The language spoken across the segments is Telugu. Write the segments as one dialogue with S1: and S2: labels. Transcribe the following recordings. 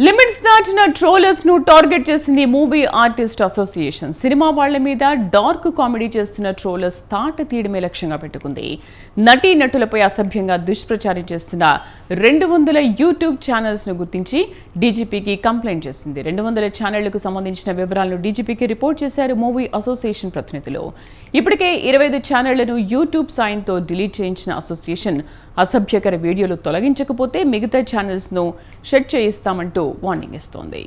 S1: లిమిట్స్ దాటిన ట్రోలర్స్ను టార్గెట్ చేసింది మూవీ ఆర్టిస్ట్ అసోసియేషన్. సినిమా వాళ్ళ మీద డార్క్ కామెడీ చేస్తున్న ట్రోలర్స్ తాట తీయడమే లక్ష్యంగా పెట్టుకుంది. నటీ నటులపై అసభ్యంగా దుష్ప్రచారం చేస్తున్న రెండు వందల యూట్యూబ్ ఛానల్స్ను గుర్తించి డీజీపీకి కంప్లైంట్ చేసింది. రెండు వందల ఛానళ్ళకు సంబంధించిన వివరాలను డీజీపీకి రిపోర్ట్ చేశారు మూవీ అసోసియేషన్ ప్రతినిధులు. ఇప్పటికే ఇరవై ఐదు ఛానళ్ళను యూట్యూబ్ సాయంతో డిలీట్ చేయించిన అసోసియేషన్ అసభ్యకర వీడియోలు తొలగించకపోతే మిగతా ఛానల్స్ను షెడ్ చేయిస్తామంటూ వార్నింగ్ ఇస్తోంది.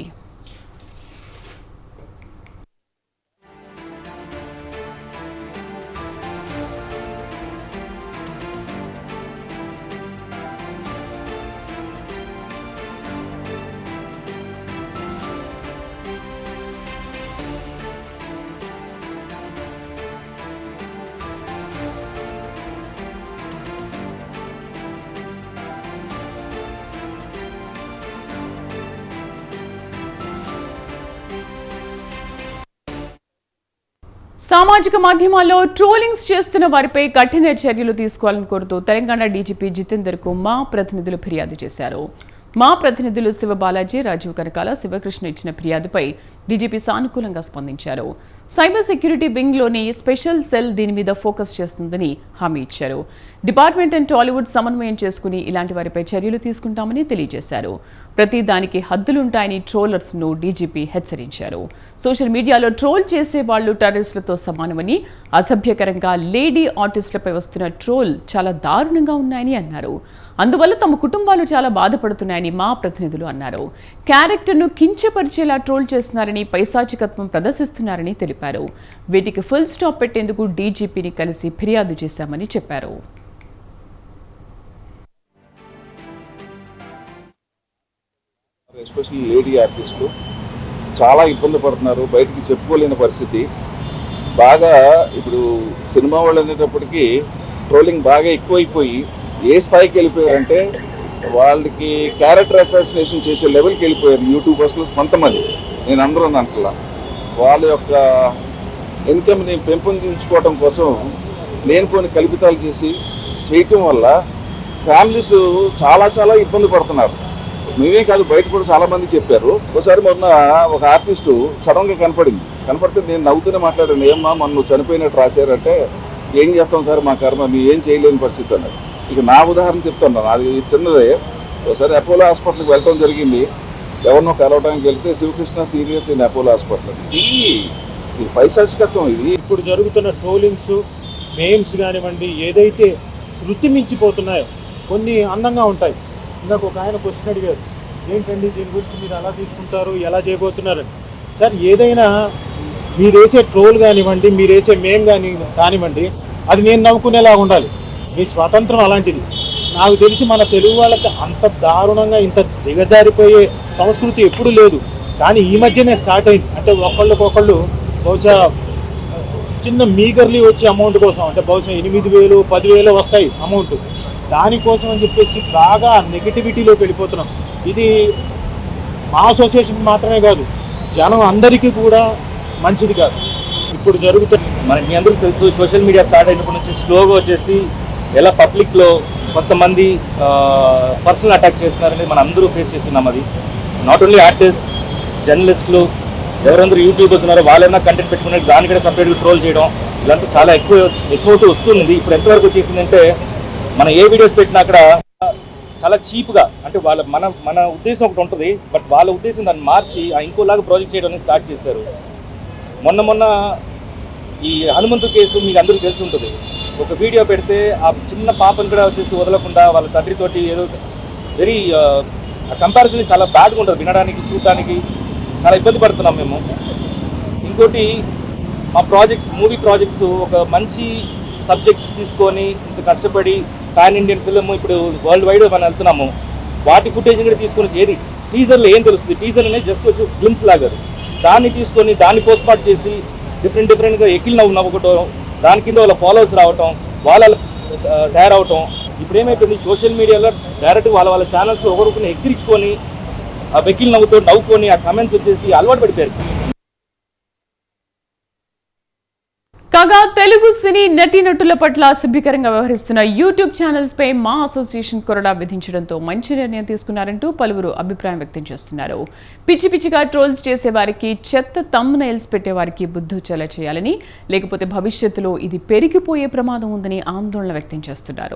S1: సామాజిక మాధ్యమాల్లో ట్రోలింగ్స్ చేస్తున్న వారిపై కఠిన చర్యలు తీసుకోవాలని కోరుతూ తెలంగాణ డీజీపీ జితేందర్కు మా ప్రతినిధులు ఫిర్యాదు చేశారు. మా ప్రతినిధులు శివ బాలాజీ రాజీవ్ కనకాల శివకృష్ణ ఇచ్చిన ఫిర్యాదుపై డీజీపీ సానుకూలంగా స్పందించారు. సైబర్ సెక్యూరిటీ వింగ్లోని స్పెషల్ సెల్ దీని మీద ఫోకస్ చేస్తుందని హామీ ఇచ్చారు. డిపార్ట్మెంట్ అండ్ టాలీవుడ్ సమన్వయం చేసుకుని ఇలాంటి వారిపై చర్యలు తీసుకుంటామని తెలియజేశారు. ప్రతి దానికి హద్దులుంటాయని ట్రోలర్స్ను డీజీపీ హెచ్చరించారు. సోషల్ మీడియాలో ట్రోల్ చేసే వాళ్ళు టెర్రరిస్టులతో సమానమని అసభ్యకరంగా లేడీ ఆర్టిస్టులపై వస్తున్న ట్రోల్ చాలా దారుణంగా ఉన్నాయని అన్నారు. అందువల్ల తమ కుటుంబాలు చాలా బాధపడుతున్నాయని మా ప్రతినిధులు అన్నారు. క్యారెక్టర్ను కించపరిచేలా ట్రోల్ చేస్తున్నారని పైశాచికత్వం ప్రదర్శిస్తున్నారని తెలిపారు. వీటికి ఫుల్ స్టాప్ పెట్టేందుకు డీజీపీని కలిసి ఫిర్యాదు చేశామని చెప్పారు.
S2: ఎస్పెషల్లీ లేడీ ఆర్టిస్టులు చాలా ఇబ్బంది పడుతున్నారు. బయటికి చెప్పుకోలేని పరిస్థితి. బాగా ఇప్పుడు సినిమా వాళ్ళు అనేటప్పటికీ ట్రోలింగ్ బాగా ఎక్కువైపోయి ఏ స్థాయికి వెళ్ళిపోయారంటే వాళ్ళకి క్యారెక్టర్ అసాసినేషన్ చేసే లెవెల్కి వెళ్ళిపోయారు. యూట్యూబర్స్లో కొంతమంది. నేను అందరూ అంటలా వాళ్ళ యొక్క ఇన్కమ్ని పెంపొందించుకోవడం కోసం నేను కొన్ని కల్పితాలు చేసి చేయటం వల్ల ఫ్యామిలీస్ చాలా చాలా ఇబ్బంది పడుతున్నారు. మేమే కాదు బయట కూడా చాలామంది చెప్పారు. ఒకసారి మొన్న ఒక ఆర్టిస్టు సడన్గా కనపడింది. కనపడితే నేను నవ్వుతూనే మాట్లాడాను. ఏమ్మా మొన్న నువ్వు చనిపోయినట్టు రాశారంటే ఏం చేస్తాం సార్? మా కర్మ మీ ఏం చేయలేని పరిస్థితి అన్నారు ఇక నా ఉదాహరణ చెప్తున్నాను అది చిన్నదే. ఒకసారి అపోలో హాస్పిటల్కి వెళ్ళడం జరిగింది. ఎవరినో కలవడానికి వెళ్తే Sivakrishna serious in Apollo hospital. ఇది ఇది పైశాచికత్వం ఇది.
S3: ఇప్పుడు జరుగుతున్న ట్రోలింగ్స్ మేమ్స్ కానివ్వండి ఏదైతే శృతి మించిపోతున్నాయో కొన్ని అందంగా ఉంటాయి. ఇందాక ఒక ఆయన క్వశ్చన్ అడిగారు ఏంటండి దీని గురించి మీరు ఎలా తీసుకుంటారు ఎలా చేయబోతున్నారని? సార్ ఏదైనా మీరు వేసే ట్రోల్ కానివ్వండి మీరు వేసే కానీ కానివ్వండి అది నేను నవ్వుకునేలా ఉండాలి. మీ స్వాతంత్రం అలాంటిది. నాకు తెలిసి మన తెలుగు వాళ్ళకి అంత దారుణంగా ఇంత దిగజారిపోయే సంస్కృతి ఎప్పుడూ లేదు. కానీ ఈ మధ్యనే స్టార్ట్ అయింది. అంటే ఒకళ్ళకొకళ్ళు బహుశా చిన్న మీగర్లీ వచ్చే అమౌంట్ కోసం అంటే బహుశా ఎనిమిది వేలు పదివేలు వస్తాయి అమౌంట్. దానికోసం అని చెప్పేసి బాగా నెగిటివిటీలోకి వెళ్ళిపోతున్నాం. ఇది మా అసోసియేషన్ మాత్రమే కాదు జనం అందరికీ కూడా మంచిది కాదు. ఇప్పుడు జరుగుతుంది
S4: మనకి మీ అందరికీ తెలుసు సోషల్ మీడియా స్టార్ట్ అయినప్పటి నుంచి స్లోగా వచ్చేసి ఎలా పబ్లిక్లో కొంతమంది పర్సనల్ అటాక్ చేస్తున్నారనేది మనం అందరూ ఫేస్ చేస్తున్నాం అది. నాట్ ఓన్లీ ఆర్టిస్ట్ జర్నలిస్టులు ఎవరందరూ యూట్యూబర్స్ ఉన్నారో వాళ్ళైనా కంటెంట్ పెట్టుకునే దాని కూడా సపరేట్గా ట్రోల్ చేయడం ఇలాంటి చాలా ఎక్కువ ఎక్కువ వస్తుంది ఇప్పుడు ఎంతవరకు వచ్చేసిందంటే మనం ఏ వీడియోస్ పెట్టినా అక్కడ చాలా చీప్గా అంటే వాళ్ళ మన మన ఉద్దేశం ఒకటి ఉంటుంది బట్ వాళ్ళ ఉద్దేశం దాన్ని మార్చి ఆ ఇంకోలాగా ప్రాజెక్ట్ చేయడం స్టార్ట్ చేశారు. మొన్న మొన్న ఈ హనుమంతు కేసు మీకు అందరికీ తెలిసి ఉంటుంది. ఒక వీడియో పెడితే ఆ చిన్న పాపను కూడా వచ్చేసి వదలకుండా వాళ్ళ తండ్రితోటి ఏదో వెరీ ఆ కంపారిజన్ చాలా బ్యాడ్గా ఉంటుంది. వినడానికి చూడడానికి చాలా ఇబ్బంది పడుతున్నాం మేము. ఇంకోటి మా ప్రాజెక్ట్స్ మూవీ ప్రాజెక్ట్స్ ఒక మంచి సబ్జెక్ట్స్ తీసుకొని ఇంత కష్టపడి పాన్ ఇండియన్ ఫిల్మ్ ఇప్పుడు వరల్డ్ వైడ్ మనం వెళ్తున్నాము. వాటి ఫుటేజ్ కూడా తీసుకొని ఏది? టీజర్లో ఏం తెలుస్తుంది? టీజర్ అనేది జస్ట్ వచ్చి గ్లిమ్స్ లాగా దాన్ని తీసుకొని దాన్ని పోస్ట్ చేసి డిఫరెంట్ డిఫరెంట్గా ఎక్కిల్ నవ్వు నవ్వుకోవడం దాని కింద వాళ్ళ ఫాలోవర్స్ రావటం వాళ్ళ తయారవటం ఇప్పుడు ఏమైపోయింది? సోషల్ మీడియాలో డైరెక్ట్ వాళ్ళ వాళ్ళ ఛానల్స్లో ఒకరికొకరిని ఎక్కిరించుకొని ఆ వెకిల్ నవ్వుతో నవ్వుకొని ఆ కమెంట్స్ వచ్చేసి అలవాటు పడిపోయారు.
S1: కాగా తెలుగు సినీ నటీనటుల పట్ల అసభ్యకరంగా వ్యవహరిస్తున్న యూట్యూబ్ ఛానల్స్ పై మా అసోసియేషన్ కొరడా విధించడంతో మంచి నిర్ణయం తీసుకున్నారంటూ పలువురు అభిప్రాయం వ్యక్తం చేస్తున్నారు. పిచ్చి పిచ్చిగా ట్రోల్స్ చేసేవారికి చెత్త తమ్ నైల్స్ పెట్టేవారికి బుద్ధుచల చేయాలని లేకపోతే భవిష్యత్తులో ఇది పెరిగిపోయే ప్రమాదం ఉందని ఆందోళన వ్యక్తం చేస్తున్నారు.